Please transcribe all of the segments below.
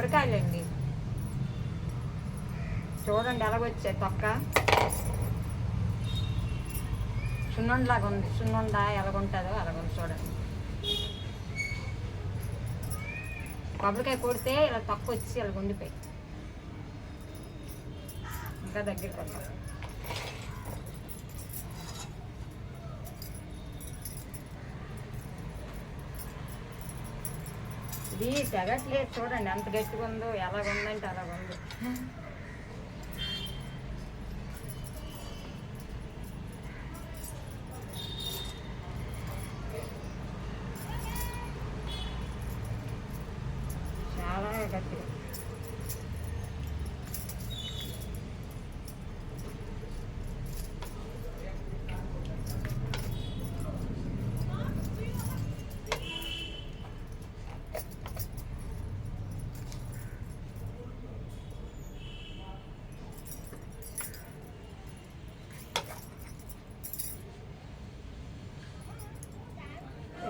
కొబ్బరికాయలండి. చూడండి ఎలాగొచ్చాయి తొక్క. సున్నుండలాగా ఉంది. సున్నుండ ఎలాగుంటుందో అలాగుంది చూడండి. కొబ్బరికాయ కొడితే ఇలా తొక్క వచ్చి ఇలా ఉండిపోయి. ఇంకా దగ్గరికి వస్తాం ఇది తెగట్లేదు చూడండి ఎంత గట్టిగా ఉందో ఎలాగుందంటే అలాగుంది చాలా గట్టిగా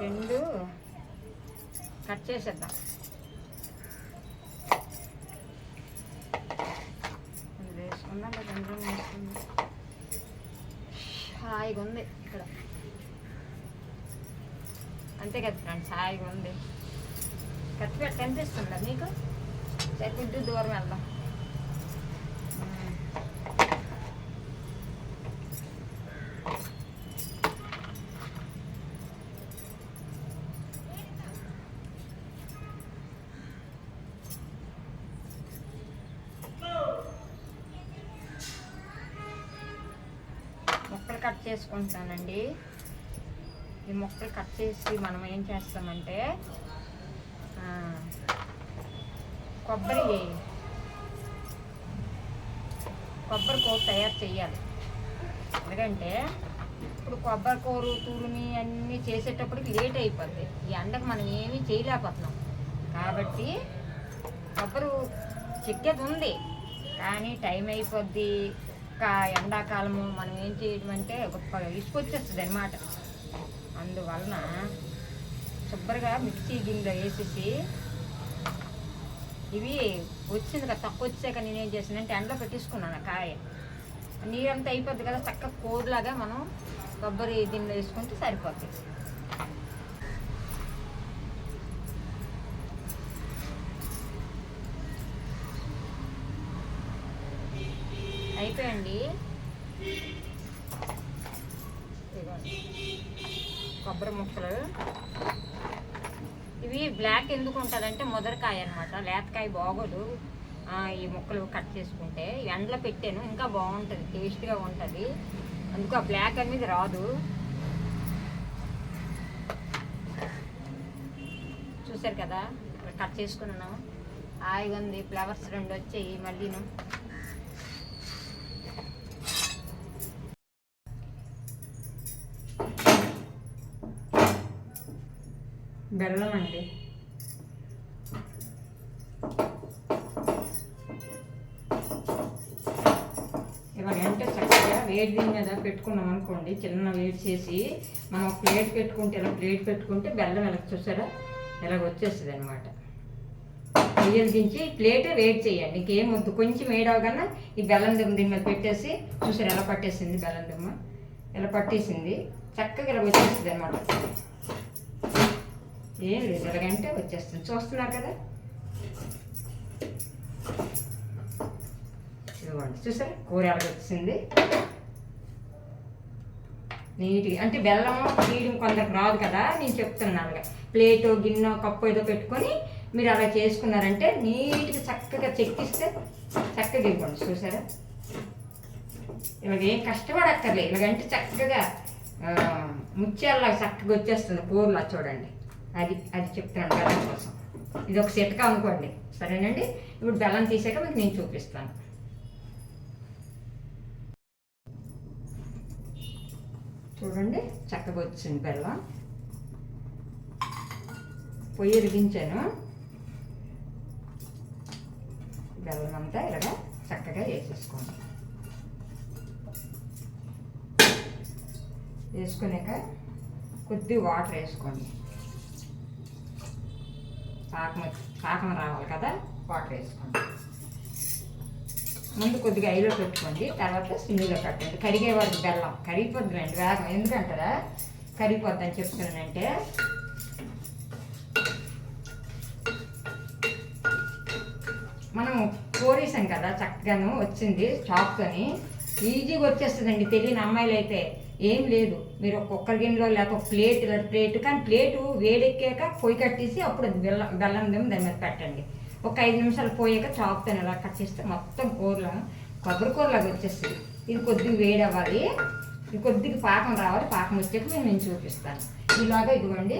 రెండు కట్ చేసేద్దాం. వేసుకుందాం. హాయిగా ఉంది ఇక్కడ. అంతే కదా ఫ్రెండ్స్ హాయిగా ఉంది. కత్తి పెట్టి కనిపిస్తుందా మీకు? చెట్టు దూరం వెళ్దాం. చేసుకుంటానండి. ఈ మొక్కలు కట్ చేసి మనం ఏం చేస్తామంటే కొబ్బరి కొబ్బరి కూర తయారు చేయాలి. ఎందుకంటే ఇప్పుడు కొబ్బరి కూర తురిమి అన్నీ చేసేటప్పటికి లేట్ అయిపోద్ది. ఈ ఎండకు మనం ఏమీ చేయలేకపోతున్నాం. కాబట్టి కొబ్బరి చెక్కేది ఉంది. కానీ టైం అయిపోద్ది. ఇంకా ఎండాకాలము మనం ఏం చేయడం అంటే గొప్ప ఇసుకొచ్చేస్తుంది అనమాట అందువలన శుభ్రంగా మిక్సీ గిన్నెలో వేసేసి ఇవి వచ్చింది కదా తక్కువ వచ్చాక నేనేం చేసానంటే ఎండలో పెట్టేసుకున్నాను కాయ. నీరంతా అయిపోద్ది కదా చక్కగా కోడిలాగా మనం కొబ్బరి దీనిలో వేసుకుంటే సరిపోతుంది అయిపోయండి ఇదిగోండి. కొబ్బరి ముక్కలు. ఇవి బ్లాక్ ఎందుకు ఉంటుందంటే ముదరకాయ అనమాట లేతకాయ బాగోదు. ఈ ముక్కలు కట్ చేసుకుంటే. ఎండలో పెట్టాను. ఇంకా బాగుంటుంది. టేస్ట్గా ఉంటుంది. అందుకు ఆ బ్లాక్ అనేది రాదు. చూసారు కదా? ఇక్కడ కట్ చేసుకున్నాను. హాయిగా ఉంది. ఫ్లవర్స్ రెండు వచ్చాయి. మళ్ళీను. బెల్లం అండి ఇవాళ చక్కగా వేడి దీని మీద పెట్టుకున్నాం అనుకోండి చిన్న వేడి చేసి మనం ప్లేట్ పెట్టుకుంటే ఇలా ప్లేట్ పెట్టుకుంటే బెల్లం ఎలా చూసారా? ఇలాగ వచ్చేస్తుంది అనమాట బియ్యం దించి ప్లేట్ వేడి చేయండి ఇంకేం వద్దు. కొంచెం వేడి అవగానే ఈ బెల్లం దుమ్మ దీని మీద పెట్టేసి చూసారు ఎలా పట్టేసింది బెల్లం దుమ్మ? ఇలా పట్టేసింది? చక్కగా ఇలా వచ్చేస్తుంది అనమాట ఏం లేదు ఎలాగంటే వచ్చేస్తుంది చూస్తున్నారు కదా? ఇదిగోండి చూసారు? కూర వచ్చింది? నీట్గా అంటే బెల్లం తీయడం కొందరికి రాదు కదా నేను చెప్తున్నాను అలాగా. ప్లేట్ గిన్నె కప్పు ఏదో పెట్టుకొని మీరు అలా చేసుకున్నారంటే నీట్గా చక్కగా చెక్కిస్తే చక్కగా ఇవ్వండి చూసారా? ఇలాగ ఏం కష్టపడక్కర్లేదు. ఇలాగంటే చక్కగా ఆ, చక్కగా వచ్చేస్తుంది కూరలా చూడండి. అది అది చెప్తాను బెల్లం కోసం ఇది ఒక సెట్గా అనుకోండి సరేనండి? ఇప్పుడు బెల్లం తీసాక మీకు నేను చూపిస్తాను. చూడండి చక్కగా వచ్చింది బెల్లం. పొయ్యి వెలిగించాను బెల్లం అంతా ఇలాగ చక్కగా వేసేసుకోండి. వేసుకున్నాక కొద్ది వాటర్ వేసుకోండి. పాకం పాకం రావాలి కదా? వాటర్ వేసుకోండి ముందు కొద్దిగా ఐలో పెట్టుకోండి తర్వాత సిమ్లో పెట్టండి. కరిగే వరకు బెల్లం కరిగిపోద్ది రండి వేగం. ఎందుకంటారా? కరిగిపోద్ది అని చెప్తున్నానంటే మనం కోరేసాం కదా చక్కగాను వచ్చింది చాప్తోని ఈజీగా వచ్చేస్తుందండి తెలియని అమ్మాయిలు అయితే ఏం లేదు. మీరు ఒక కుక్కర్ గిన్నెలో లేక ఒక ప్లేట్ ప్లేట్ కానీ ప్లేటు వేడెక్కాక పొయ్యి కట్టేసి అప్పుడు అది బెల్లం బెల్లం దిమ్మ దాని మీద పెట్టండి. ఒక ఐదు నిమిషాలు పోయాక చాపుతాను ఇలా కట్ చేస్తే మొత్తం కూరల కొబ్బరి కూరలాగా వచ్చేస్తుంది ఇది కొద్దిగా వేడి అవ్వాలి ఇది కొద్దిగా పాకం రావాలి. పాకం వచ్చాక నేను నేను చూపిస్తాను. ఇలాగా ఇదిగోండి.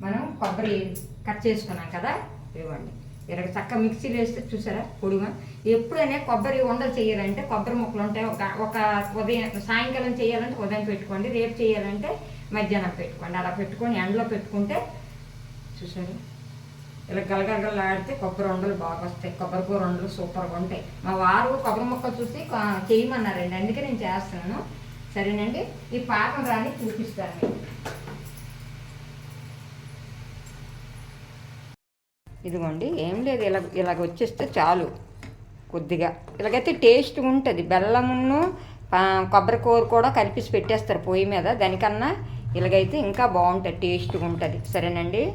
మనం కొబ్బరి కట్ చేసుకున్నాం కదా? ఇవ్వండి ఇరవై చక్క మిక్సీలో వేస్తే చూసారా? పొడిగా. ఎప్పుడైనా కొబ్బరి ఉండలు చేయాలంటే కొబ్బరి ముక్కలు ఉంటాయి. ఒక ఒక ఉదయం సాయంకాలం చేయాలంటే ఉదయం పెట్టుకోండి. రేపు చేయాలంటే మధ్యాహ్నం పెట్టుకోండి. అలా పెట్టుకొని ఎండలో పెట్టుకుంటే చూసారు? ఇలా గలగలలాడితే కొబ్బరి వండలు బాగా వస్తాయి. కొబ్బరి కూర వండలు సూపర్గా ఉంటాయి. మా వారు కొబ్బరి ముక్కలు చూసి చేయమన్నారండి. అందుకే నేను చేస్తున్నాను. సరేనండి? ఈ పాకం రాని చూపిస్తాను ఇదిగోండి ఏం లేదు ఇలా ఇలాగ వచ్చేస్తే చాలు కొద్దిగా. ఇలాగైతే టేస్ట్ ఉంటుంది. బెల్లమును పా- కొబ్బరి కూర కూడా కలిపేసి పెట్టేస్తారు పొయ్యి మీద. దానికన్నా ఇలాగైతే ఇంకా బాగుంటుంది టేస్ట్గా ఉంటుంది. సరేనండి?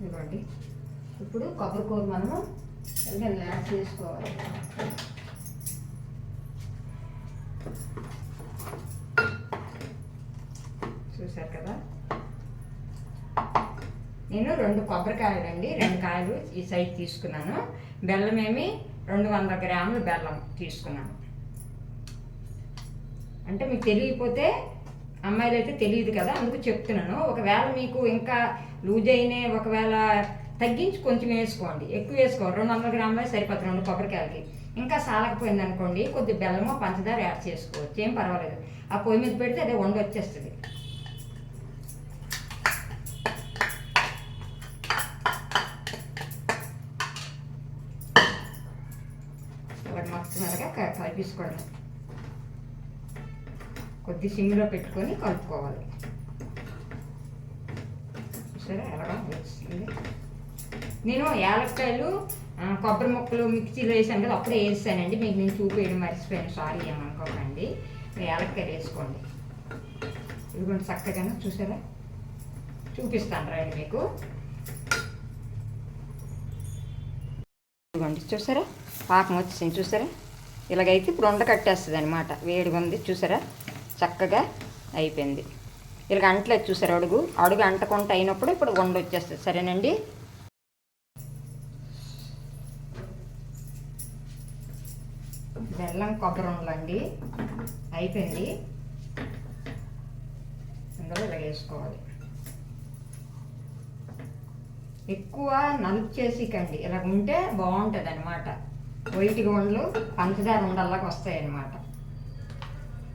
ఇదిగోండి. ఇప్పుడు కొబ్బరి కూర మనము ఇలాగ యాడ్ చేసుకోవాలి. చూసారు కదా? నేను రెండు కొబ్బరికాయలు అండి రెండు కాయలు ఈ సైజ్ తీసుకున్నాను. బెల్లం ఏమి రెండు వందల గ్రాములు బెల్లం తీసుకున్నాను. అంటే మీకు తెలియకపోతే అమ్మాయిలు అయితే తెలియదు కదా అందుకు చెప్తున్నాను. ఒకవేళ మీకు ఇంకా లూజ్ అయినా ఒకవేళ తగ్గించి కొంచెం వేసుకోండి. ఎక్కువ వేసుకోండి. రెండు వందల గ్రాములే సరిపోతుంది రెండు కొబ్బరికాయలకి. ఇంకా సాలకపోయింది అనుకోండి కొద్ది బెల్లమో పంచదార యాడ్ చేసుకోవచ్చు. ఏం పర్వాలేదు. ఆ పొయ్యి మీద పెడితే అదే వండి వచ్చేస్తుంది ఇలా మొత్తం అలాగా క- కలిపేసుకోవడం కొద్ది సిమ్లో పెట్టుకొని కలుపుకోవాలి. సరే ఎలాగా వచ్చింది. నేను యాలక్కాయలు కొబ్బరి ముక్కలు మిక్సీలో వేసాను కదా అప్పుడే వేసానండి మీకు నేను చూపేయడం మర్చిపోయాను. సారీ ఏమనుకోకండి మీరు యాలక్కాయలు వేసుకోండి. ఇదిగోండి చక్కగానే చూసారా? చూపిస్తాను రండి మీకు. ఇదిగోండి చూసారా? పాకం వచ్చేసింది చూసారా? ఇలాగైతే ఇప్పుడు ఉండ కట్టేస్తుంది అనమాట వేడిగా ఉంది చూసారా? చక్కగా అయిపోయింది. ఇలా అంటలేదు చూసారు అడుగు అడుగు అంటకుండా అయినప్పుడు ఇప్పుడు వండ వచ్చేస్తుంది. సరేనండి? బెల్లం కొబ్బరి ఉండలండి అయిపోయింది. ఇందులో ఇలా వేసుకోవాలి. ఎక్కువ నలుపు చేసి కండి ఇలా ఉంటే బాగుంటుంది అనమాట వైట్ గుండ్లు పంచదార ఉండల్లాగా వస్తాయన్నమాట.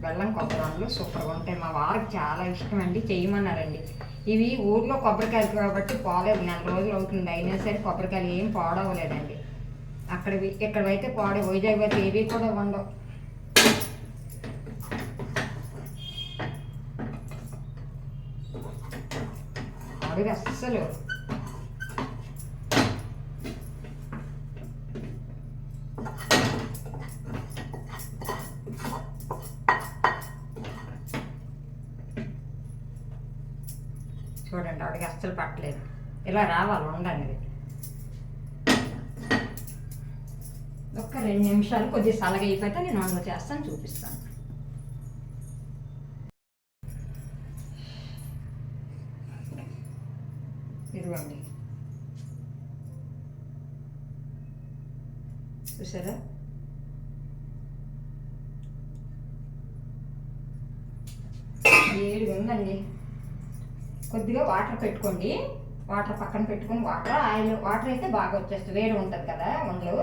బెల్లం కొబ్బరి సూపర్గా ఉంటాయి. మా వారికి చాలా ఇష్టం అండి చేయమన్నారండి. ఇవి ఊర్లో కొబ్బరికాయలు కాబట్టి పోలేదు. నెల రోజులు అవుతుంది. అయినా సరే కొబ్బరికాయలు ఏం పాడవలేదండి అక్కడ ఇక్కడైతే పాడే వైజాగ్ అయితే ఏవి కూడా ఉండవు. అడుగు అస్సలు చూడండి ఆవిడకి అస్సలు పట్టలేదు. ఇలా రావాలి ఉండండి. ఒక్క రెండు నిమిషాలు కొద్దిగా సలగ అయిపోతే నేను అందులో చేస్తాను చూపిస్తాను. ఇదిగోండి. చూసారా? ఏడు ఉందండి. కొద్దిగా వాటర్ పెట్టుకోండి. వాటర్ పక్కన పెట్టుకొని వాటర్ ఆయిల్ వాటర్ అయితే బాగా వచ్చేస్తుంది. వేడి ఉంటుంది కదా ఉండలు.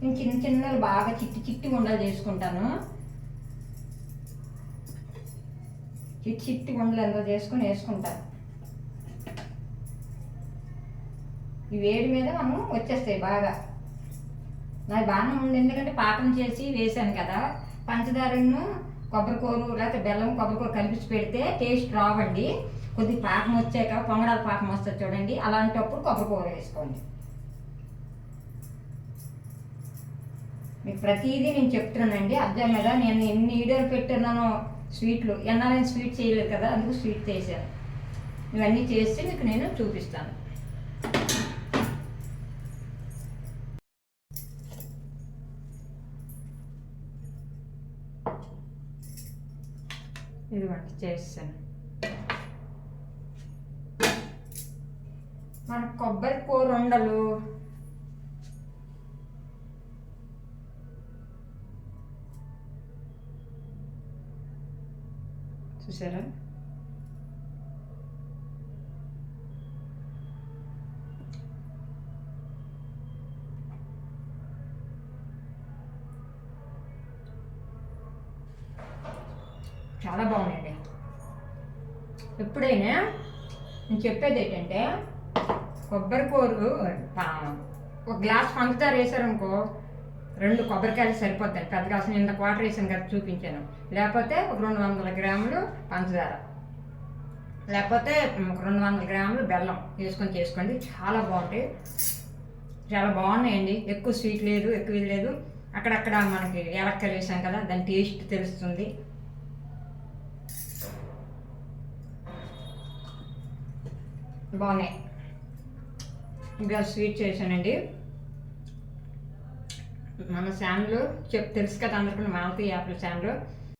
నేను చిన్న చిన్నలు బాగా చిట్టి చిట్టి ఉండలు చేసుకుంటాను. చిట్టి చిట్టి ఉండలు ఎంతో చేసుకుని వేసుకుంటాను. ఈ వేడి మీద మనం వచ్చేస్తాయి బాగా. నాకు బాగానే ఉంది. ఎందుకంటే పాకం చేసి వేసాను కదా. పంచదారను కొబ్బరికూర లేకపోతే బెల్లం కొబ్బరికూర కలిపి పెడితే టేస్ట్ రావండి. కొద్ది పాకం వచ్చాక పొంగడాల పాకం వస్తుంది చూడండి. అలాంటప్పుడు కొబ్బరికూర వేసుకోండి. మీకు ప్రతిదీ నేను చెప్తున్నానండి. అర్థం మీద నేను ఎన్ని వీడియోలు పెట్టున్నానో స్వీట్లు ఎన్నా నేను స్వీట్ చేయలేదు కదా అందుకు స్వీట్ చేశాను. ఇవన్నీ చేసి మీకు నేను చూపిస్తాను. ఇదిగోండి చేస్తాను. మన కొబ్బరి కూర ఉండలు చూసారా చాలా బాగున్నాయండి. ఎప్పుడైనా నేను చెప్పేది ఏంటంటే కొబ్బరి కూరలు ఒక గ్లాస్ పంచదార వేసారనుకో రెండు కొబ్బరికాయలు సరిపోతాయి. పెద్ద గ్లాస్ నింద క్వార్టర్ వేసాను కదా చూపించాను. లేకపోతే ఒక రెండు వందల గ్రాములు పంచదార. లేకపోతే ఒక రెండు వందల గ్రాములు బెల్లం వేసుకొని చేసుకోండి. చాలా బాగుంటాయి. చాలా బాగున్నాయండి. ఎక్కువ స్వీట్ లేదు ఎక్కువ ఇది లేదు. అక్కడక్కడ మనకి ఏలక్కలు వేసాం కదా దాని టేస్ట్ తెలుస్తుంది. బాగున్నాయి. ఇంకా స్వీట్ చేశానండి. మన శామ్లో చెప్ తెలుసు కదా అందరికీ మాలతీ యాపిల్ శామ్లో